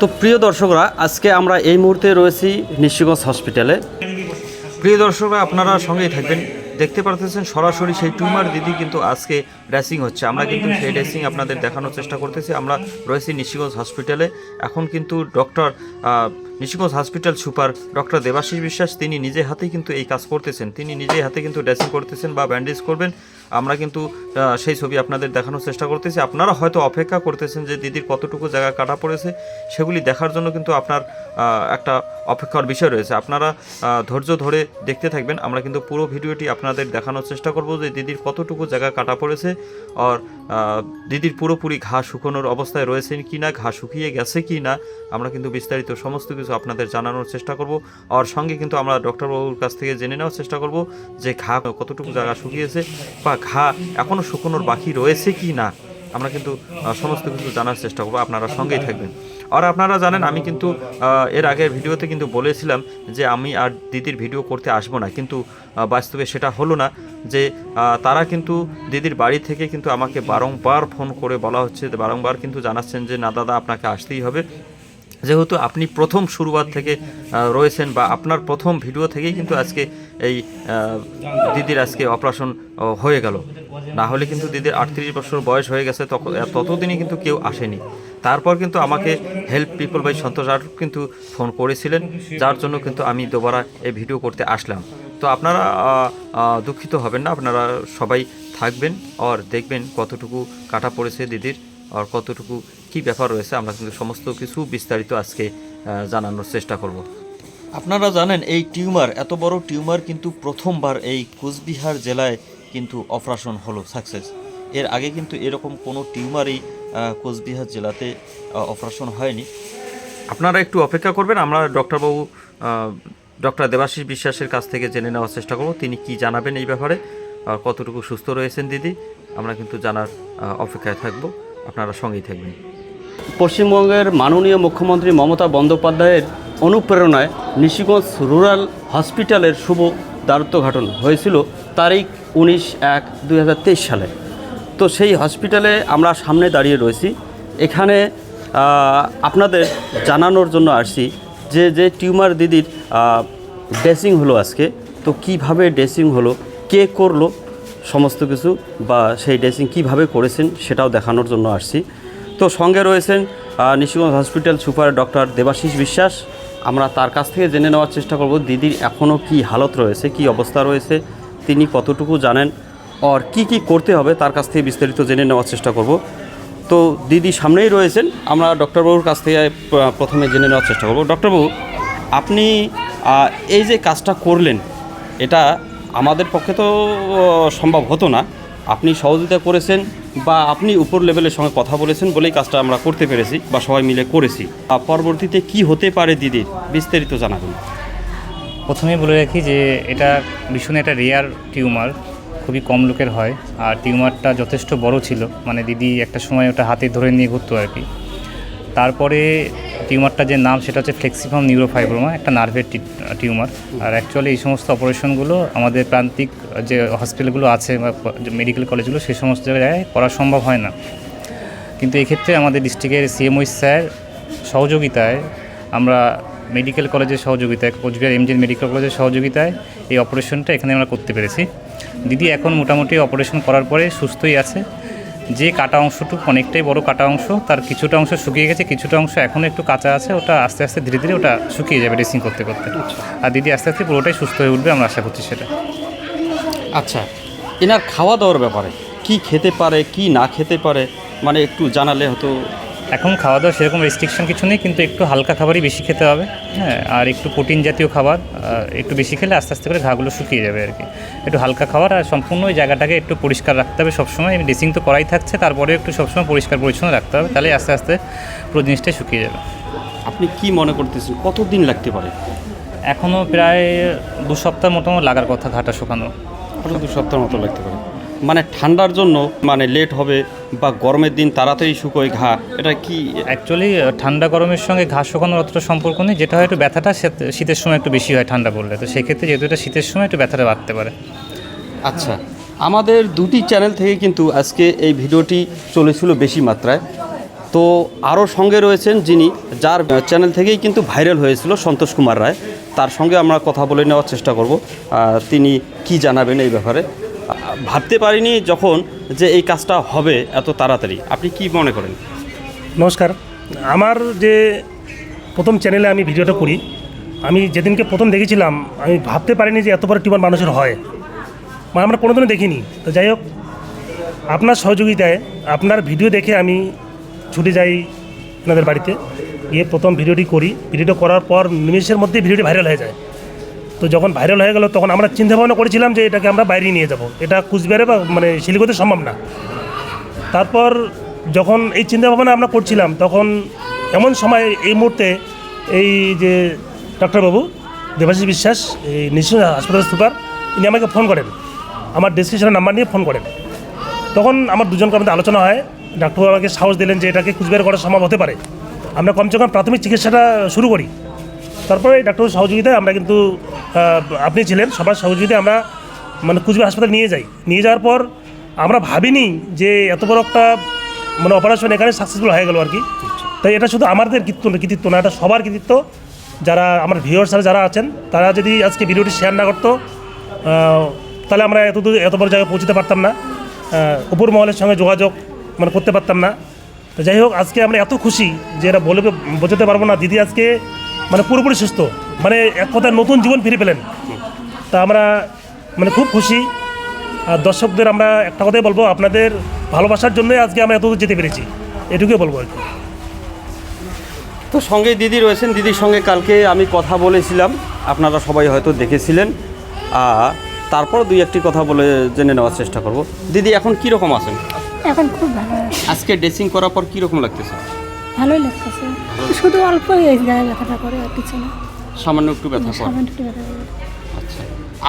তো প্রিয় দর্শকরা, আজকে আমরা এই মুহূর্তে রয়েছি নিশিগঞ্জ হসপিটালে। প্রিয় দর্শকরা, আপনারা সঙ্গেই থাকবেন। দেখতে পারতেছেন সরাসরি সেই টিউমার দিদি কিন্তু আজকে ড্রেসিং হচ্ছে। আমরা কিন্তু সেই ড্রেসিং আপনাদের দেখানোর চেষ্টা করতেছি। আমরা রয়েছি নিশিগঞ্জ হসপিটালে। এখন কিন্তু doctor Nishiganj hospital super doctor Debashis Biswas, তিনি নিজে হাতেই কিন্তু এই কাজ করতেছেন। তিনি নিজেই হাতে কিন্তু ড্রেসিং করতেছেন বা ব্যান্ডেজ করবেন। আমরা কিন্তু সেই ছবি আপনাদের দেখানোর চেষ্টা করতেছি। আপনারা হয়তো অপেক্ষা করতেছেন যে দিদির কতটুকু জায়গা কাটা পড়েছে, সেগুলি দেখার জন্য কিন্তু আপনার একটা অপেক্ষার বিষয় রয়েছে। আপনারা ধৈর্য ধরে দেখতে থাকবেন। আমরা কিন্তু পুরো ভিডিওটি আপনাদের দেখানোর চেষ্টা করব যে দিদির কতটুকু জায়গা কাটা পড়েছে আর দিদির পুরোপুরি ঘা শুকানোর অবস্থায় রয়েছেন কি না ঘা শুকিয়ে গেছে কি না আমরা কিন্তু বিস্তারিত সমস্ত কিছু আপনাদের জানানোর চেষ্টা করব। আর সঙ্গে কিন্তু আমরা ডক্টরবাবুর কাছ থেকে জেনে নেওয়ার চেষ্টা করব যে ঘা কতটুকু জায়গা শুকিয়েছে বা ঘা এখনও শুকনোর বাকি রয়েছে কি না, আমরা কিন্তু সমস্ত কিছু জানার চেষ্টা করব, আপনারা সঙ্গেই থাকবেন। আর আপনারা জানেন, আমি কিন্তু এর আগের ভিডিওতে কিন্তু বলেছিলাম যে আমি আর দিদির ভিডিও করতে আসব না, কিন্তু বাস্তবে সেটা হলো না যে তারা কিন্তু দিদির বাড়ি থেকে কিন্তু আমাকে বারংবার ফোন করে বলা হচ্ছে, বারংবার কিন্তু জানাচ্ছেন যে, না দাদা, আপনাকে আসতেই হবে। যেহেতু আপনি প্রথম শুরুয়াত থেকে রয়েছেন বা আপনার প্রথম ভিডিও থেকেই কিন্তু আজকে এই দিদির আজকে অপারেশন হয়ে গেল। না হলে কিন্তু দিদির আটত্রিশ বছর বয়স হয়ে গেছে ততদিনই কিন্তু কেউ আসেনি। তারপর কিন্তু আমাকে হেল্প পিপল বাই সন্তোষ আর কিন্তু ফোন করেছিলেন, যার জন্য কিন্তু আমি দুবারা এই ভিডিও করতে আসলাম। তো আপনারা দুঃখিত হবেন না, আপনারা সবাই থাকবেন, আর দেখবেন কতটুকু কাটা পড়েছে দিদির। আর কতটুকু কি ব্যাপার রয়েছে আমরা কিন্তু সমস্ত কিছু বিস্তারিত আজকে জানানোর চেষ্টা করব। আপনারা জানেন এই টিউমার এত বড় টিউমার কিন্তু প্রথমবার এই কোচবিহার জেলায় কিন্তু অপারেশন হলো সাকসেস। এর আগে কিন্তু এরকম কোনো টিউমারই কোচবিহার জেলাতে অপারেশন হয়নি। আপনারা একটু অপেক্ষা করবেন আমরা ডক্টরবাবু ডক্টর দেবাশিস বিশ্বাসের কাছ থেকে জেনে নেওয়ার চেষ্টা করব তিনি কি জানাবেন এই ব্যাপারে আর কতটুকু সুস্থ রয়েছেন দিদি আমরা কিন্তু জানার অপেক্ষায় থাকব। আপনারা সঙ্গেই থাকবেন। পশ্চিমবঙ্গের মাননীয় মুখ্যমন্ত্রী মমতা বন্দ্যোপাধ্যায়ের অনুপ্রেরণায় নিশিগঞ্জ রুরাল হসপিটালের শুভ দ্বারত্ব দ্বারত্বঘাটন হয়েছিল তারিখ উনিশ এক দুই সালে। তো সেই হসপিটালে আমরা সামনে দাঁড়িয়ে রয়েছি। এখানে আপনাদের জানানোর জন্য আসছি যে যে টিউমার দিদির ড্রেসিং হলো আজকে। তো কীভাবে ড্রেসিং হলো, কে করল সমস্ত কিছু বা সেই ড্রেসিং কীভাবে করেছেন সেটাও দেখানোর জন্য আসছি। তো সঙ্গে রয়েছেন Nishiganj hospital super doctor Debashis Biswas. আমরা তার কাছ থেকে জেনে নেওয়ার চেষ্টা করব, দিদির এখনও কি হালত রয়েছে, কি অবস্থা রয়েছে, তিনি কতটুকু জানেন, আর কি কি করতে হবে তার কাছ থেকে বিস্তারিত জেনে নেওয়ার চেষ্টা করব। তো দিদি সামনেই রয়েছেন, আমরা ডক্টরবাবুর কাছ থেকে প্রথমে জেনে নেওয়ার চেষ্টা করব। ডক্টরবাবু, আপনি এই যে কাজটা করলেন, এটা আমাদের পক্ষে তো সম্ভব হতো না। আপনি সহযোগিতা করেছেন বা আপনি উপর লেভেলের সঙ্গে কথা বলেছেন বলেই কাজটা আমরা করতে পেরেছি বা সবাই মিলে করেছি। পরবর্তীতে কি হতে পারে দিদির, বিস্তারিত জানাবেন। প্রথমেই বলে রাখি যে, এটা ভীষণ একটা রেয়ার টিউমার খুবই কম লোকের হয়। আর টিউমারটা যথেষ্ট বড় ছিল। মানে দিদি একটা সময় ওটা হাতে ধরে নিয়ে ঘুরতো আর কি। তারপরে টিউমারটা যে নাম সেটা হচ্ছে ফ্লেক্সিফাম নিউরোফাইব্রোমা, একটা নার্ভের টিউমার। আর অ্যাকচুয়ালি এই সমস্ত অপারেশনগুলো আমাদের প্রান্তিক যে হসপিটালগুলো আছে বা মেডিকেল কলেজগুলো সেই সমস্ত জায়গায় করা সম্ভব হয় না। কিন্তু এক্ষেত্রে আমাদের ডিস্ট্রিক্টের সিএমওই স্যার সহযোগিতায় আমরা মেডিকেল কলেজের সহযোগিতায়, কোচবিহার এমজিএন মেডিকেল কলেজের সহযোগিতায় এই অপারেশনটা এখানে আমরা করতে পেরেছি। দিদি এখন মোটামুটি অপারেশন করার পরে সুস্থই আছে। যে কাটা অংশটুকু অনেকটাই বড় কাটা অংশ, তার কিছুটা অংশ শুকিয়ে গেছে, কিছুটা অংশ এখনও একটু কাঁচা আছে, ওটা আস্তে আস্তে ধীরে ধীরে ওটা শুকিয়ে যাবে ড্রেসিং করতে করতে। আর দিদি আস্তে আস্তে পুরোটাই সুস্থ হয়ে উঠবে, আমরা আশা করছি সেটা। আচ্ছা এনার খাওয়া দাওয়ার ব্যাপারে কি খেতে পারে, কি না খেতে পারে মানে একটু জানালে হয়তো এখন খাওয়া দাওয়া সেরকম রেস্ট্রিকশন কিছু নেই কিন্তু একটু হালকা খাবারই বেশি খেতে হবে। হ্যাঁ আর একটু প্রোটিন জাতীয় খাবার একটু বেশি খেলে আস্তে আস্তে করে ঘাগুলো শুকিয়ে যাবে আর কি। একটু হালকা খাবার আর সম্পূর্ণ ওই জায়গাটাকে একটু পরিষ্কার রাখতে হবে সবসময়। ড্রেসিং তো করাই থাকছে তারপরে একটু সবসময় পরিষ্কার পরিচ্ছন্ন রাখতে হবে তাহলে আস্তে আস্তে পুরো জিনিসটাই শুকিয়ে যাবে। আপনি কি মনে করতেছেন? কতদিন লাগতে পারে? এখনও প্রায় দু সপ্তাহ মতো লাগার কথা ঘাটা শুকানো দু সপ্তাহ মতো লাগতে পারে। মানে ঠান্ডার জন্য মানে লেট হবে বা গরমের দিন তাড়াতাড়ি শুকোয় ঘা এটা কি অ্যাকচুয়ালি ঠান্ডা গরমের সঙ্গে ঘাস শুকানোর অতটা সম্পর্ক নেই। যেটা হয় একটু ব্যথাটা শীত- শীতের সময় একটু বেশি হয় ঠান্ডা পড়লে তো সেক্ষেত্রে যেহেতু এটা শীতের সময় একটু ব্যথাটা বাড়তে পারে। আচ্ছা আমাদের দুটি চ্যানেল থেকে কিন্তু আজকে এই ভিডিওটি চলেছিল বেশি মাত্রায়। তো আরও সঙ্গে রয়েছেন যিনি যার চ্যানেল থেকেই কিন্তু ভাইরাল হয়েছিল সন্তোষ কুমার রায়। তার সঙ্গে আমরা কথা বলে নেওয়ার চেষ্টা করব। তিনি কি জানাবেন এই ব্যাপারে? ভাবতে পারিনি যখন যে এই কাজটা হবে এত তাড়াতাড়ি। আপনি কি মনে করেন? নমস্কার। আমার যে প্রথম চ্যানেলে আমি ভিডিওটা করি, আমি যেদিনকে প্রথম দেখেছিলাম, আমি ভাবতে পারিনি যে এত বড় টিউমার মানুষের হয়। মানে আমরা কোনোদিনও দেখিনি। তো যাই হোক, আপনার সহযোগিতায় আপনার ভিডিও দেখে আমি ছুটে যাই আপনাদের বাড়িতে। গিয়ে প্রথম ভিডিওটি করি। ভিডিওটা করার পর নিমেষের মধ্যেই ভিডিওটি ভাইরাল হয়ে যায়। তো যখন ভাইরাল হয়ে গেল, তখন আমরা চিন্তা ভাবনা করেছিলাম যে এটাকে আমরা বাইরে নিয়ে যাব। এটা কুচবিহারে বা মানে শিলিগুড়িতে সম্ভব না। তারপর যখন এই চিন্তা ভাবনা আমরা করছিলাম, তখন এমন সময় এই মুহূর্তে এই যে ডক্টরবাবু দেবাশিস বিশ্বাস, এই নিশ্চয় হাসপাতাল সুপার, ইনি আমাকে ফোন করেন। আমার ডেসক্রিপশনের নাম্বার নিয়ে ফোন করেন। তখন আমার দুজনকার মধ্যে আলোচনা হয়। ডাক্তারবাবু আমাকে সাহস দিলেন যে এটাকে কুচবিহার করা সম্ভব হতে পারে। আমরা কমসে কম প্রাথমিক চিকিৎসাটা শুরু করি। তারপরে ডাক্তারের সহযোগিতায় আমরা কিন্তু আপনি ছিলেন, সবার সহযোগিতায় আমরা মানে কুচবিহার হাসপাতালে নিয়ে যাই। নিয়ে যাওয়ার পর আমরা ভাবিনি যে এত বড় একটা মানে অপারেশন এখানে সাকসেসফুল হয়ে গেল আর কি। তাই এটা শুধু আমাদের কৃতিত্ব কৃতিত্ব না, এটা সবার কৃতিত্ব। যারা, আমার ভিউয়ার্সারা যারা আছেন, তারা যদি আজকে ভিডিওটি শেয়ার না করতো তাহলে আমরা এত দূর, এত বড় জায়গায় পৌঁছতে পারতাম না। উপর মহলের সঙ্গে যোগাযোগ মানে করতে পারতাম না। তো যাই হোক, আজকে আমরা এত খুশি যে এটা বলে বোঝাতে পারব না, দিদি আজকে মানে পুরোপুরি সুস্থ। মানে এক কথায় নতুন জীবন ফিরে পেলেন। তা আমরা মানে খুব খুশি। আর দর্শকদের আমরা একটা কথাই বলব আপনাদের ভালোবাসার জন্যই আজকে আমরা এত দূর যেতে পেরেছি। এটুকুই বলব আর কি। তো সঙ্গে দিদি রয়েছেন দিদির সঙ্গে কালকে আমি কথা বলেছিলাম আপনারা সবাই হয়তো দেখেছিলেন। তারপর দুই একটি কথা বলে জেনে নেওয়ার চেষ্টা করব। দিদি এখন কি রকম আছেন? এখন খুব ভালো আজকে ড্রেসিং করার পর কি রকম লাগতেছে? ভালোই লাগতেছে। শুধু অল্প এই গায়ে ব্যথাটা করে আর কিছু না। সামান্য একটু ব্যথা পড়ে সামান্য একটু ব্যথা করে। আচ্ছা।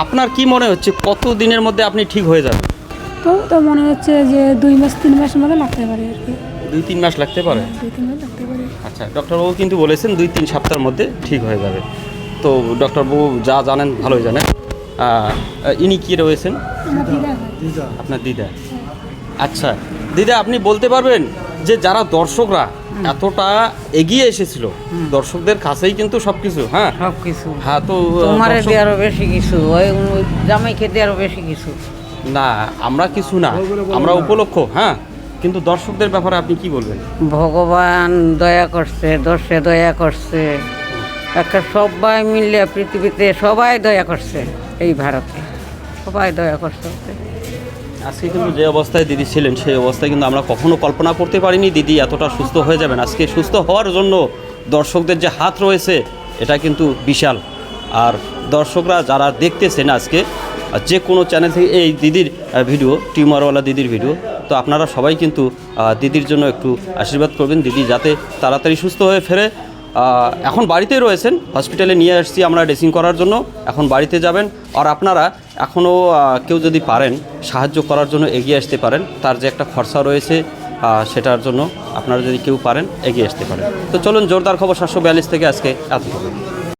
আপনার কি মনে হচ্ছে কত দিনের মধ্যে আপনি ঠিক হয়ে যাবেন? তো তো মনে হচ্ছে যে দুই মাস তিন মাসের মধ্যে লাগতে পারে আর কি। দুই তিন মাস লাগতে পারে? দুই তিন মাস লাগতে পারে। আচ্ছা ডক্টরবাবু কিন্তু বলেছেন দুই তিন সপ্তাহের মধ্যে ঠিক হয়ে যাবে। তো ডক্টরবাবু যা জানেন ভালোই জানেন। আহ, ইনি কি রয়েছেন? আমার দিদা। হয় আপনার দিদা। আচ্ছা দিদা আপনি বলতে পারবেন যে যারা দর্শকরা এতটা এগিয়ে এসেছিল দর্শকদের কাছেই কিন্তু সবকিছু হ্যাঁ? সব কিছু হ্যাঁ তো তোমারে দিয়ে আরও বেশি কিছু ওই ওই জামাই খেতে আরও বেশি কিছু। না আমরা কিছু না আমরা উপলক্ষ হ্যাঁ? কিন্তু দর্শকদের ব্যাপারে আপনি কি বলবেন? ভগবান দয়া করছে দর্শে দয়া করছে। একটা সবাই মিলে পৃথিবীতে সবাই দয়া করছে এই ভারতে। সবাই দয়া করছে। আজকে কিন্তু যে অবস্থায় দিদি ছিলেন, সেই অবস্থায় কিন্তু আমরা কখনো কল্পনা করতে পারিনি দিদি এতটা সুস্থ হয়ে যাবেন। আজকে সুস্থ হওয়ার জন্য দর্শকদের যে হাত রয়েছে, এটা কিন্তু বিশাল। আর দর্শকরা যারা দেখতেছেন আজকে, যে কোনো চ্যানেল থেকে এই দিদির ভিডিও টিউমারওয়ালা দিদির ভিডিও তো আপনারা সবাই কিন্তু দিদির জন্য একটু আশীর্বাদ করবেন। দিদি যাতে তাড়াতাড়ি সুস্থ হয়ে ফেরে এখন বাড়িতেই রয়েছেন। হসপিটালে নিয়ে আসছি আমরা ড্রেসিং করার জন্য। এখন বাড়িতে যাবেন। আর আপনারা এখনও কেউ যদি পারেন, সাহায্য করার জন্য এগিয়ে আসতে পারেন। তার যে একটা খরচা রয়েছে সেটার জন্য আপনারা যদি কেউ পারেন, এগিয়ে আসতে পারেন। তো চলুন, জোরদার খবর সাতশো বিয়াল্লিশ থেকে আজকে এতটুকু।